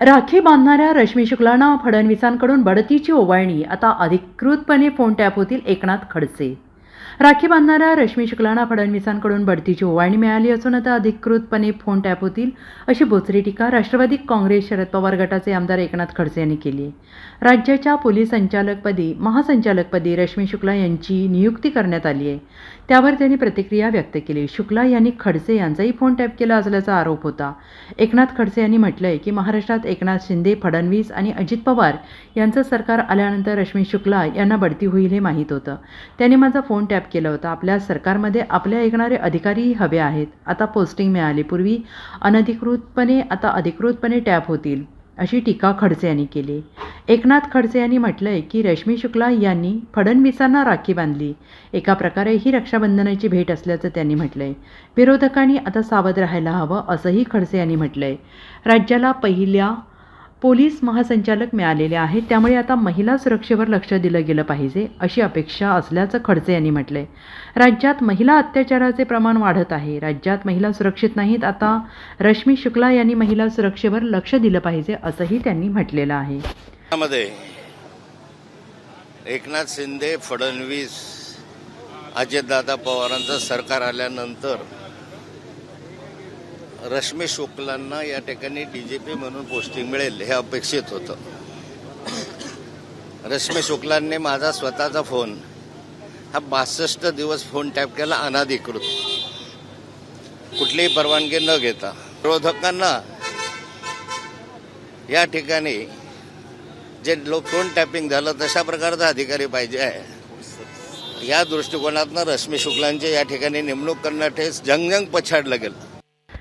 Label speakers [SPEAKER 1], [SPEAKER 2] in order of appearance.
[SPEAKER 1] राखी बांधणाऱ्या रश्मी शुक्लांना फडणवीसांकडून बढतीची ओवाळणी आता अधिकृतपणे फोन टॅप होतील एकनाथ खडसे. राखी बांधणाऱ्या रश्मी शुक्लांना फडणवीसांकडून बढतीची ओवाळणी मिळाली असून आता अधिकृतपणे फोन टॅप होतील अशी बोचरी टीका राष्ट्रवादी काँग्रेस शरद पवार गटाचे आमदार एकनाथ खडसे यांनी केली आहे. राज्याच्या पोलीस संचालकपदी महासंचालकपदी रश्मी शुक्ला यांची नियुक्ती करण्यात आली आहे. त्यावर त्यांनी प्रतिक्रिया व्यक्त केली. शुक्ला यांनी खडसे यांचाही फोन टॅप केला असल्याचा आरोप होता. एकनाथ खडसे यांनी म्हटलंय की महाराष्ट्रात एकनाथ शिंदे फडणवीस आणि अजित पवार यांचं सरकार आल्यानंतर रश्मी शुक्ला यांना बढती होईल हे माहीत होतं. त्यांनी माझा फोन टॅप केला होता. आपल्या सरकारमध्ये आपल्या ऐकणारे अधिकारीही हवे आहेत. आता पोस्टिंग मिळाली. पूर्वी अनधिकृतपणे आता अधिकृतपणे टॅप होतील अशी टीका खडसे यांनी केली. एकनाथ खडसे यांनी म्हटलंय की रश्मी शुक्ला यांनी फडणवीसांना राखी बांधली. एका प्रकारे ही रक्षाबंधनाची भेट असल्याचं त्यांनी म्हटलंय. विरोधकांनी आता सावध राहायला हवं असंही खडसे यांनी म्हटलंय. राज्याला पहिल्या पोलीस महासंचालक मिळालेले आहेत. त्यामुळे आता महिला सुरक्षेवर लक्ष दिलं गेलं पाहिजे अशी अपेक्षा असल्याचं खडसे यांनी म्हटलंय. राज्यात महिला अत्याचाराचे प्रमाण वाढत आहे. राज्यात महिला सुरक्षित नाहीत. आता रश्मी शुक्ला यांनी महिला सुरक्षेवर लक्ष दिलं पाहिजे असंही त्यांनी म्हटलेलं आहे.
[SPEAKER 2] मध्ये एकनाथ शिंदे फडणवीस अजितदादा पवारांचं सरकार आल्यानंतर रश्मी शुक्लांना या ठिकाणी डी जी पी म्हणून पोस्टिंग मिळेल हे अपेक्षित होतं. रश्मी शुक्लांनी माझा स्वतःचा फोन हा बासष्ट दिवस फोन टॅप केला अनाधिकृत. कुठलीही परवानगी न घेता. विरोधकांना या ठिकाणी जे लोक फोन टॅपिंग झालं तशा प्रकारचा अधिकारी पाहिजे आहे. या दृष्टिकोनातनं रश्मी शुक्लांची या ठिकाणी नेमणूक करण्यात हे जंगजंग पछाडलं गेलं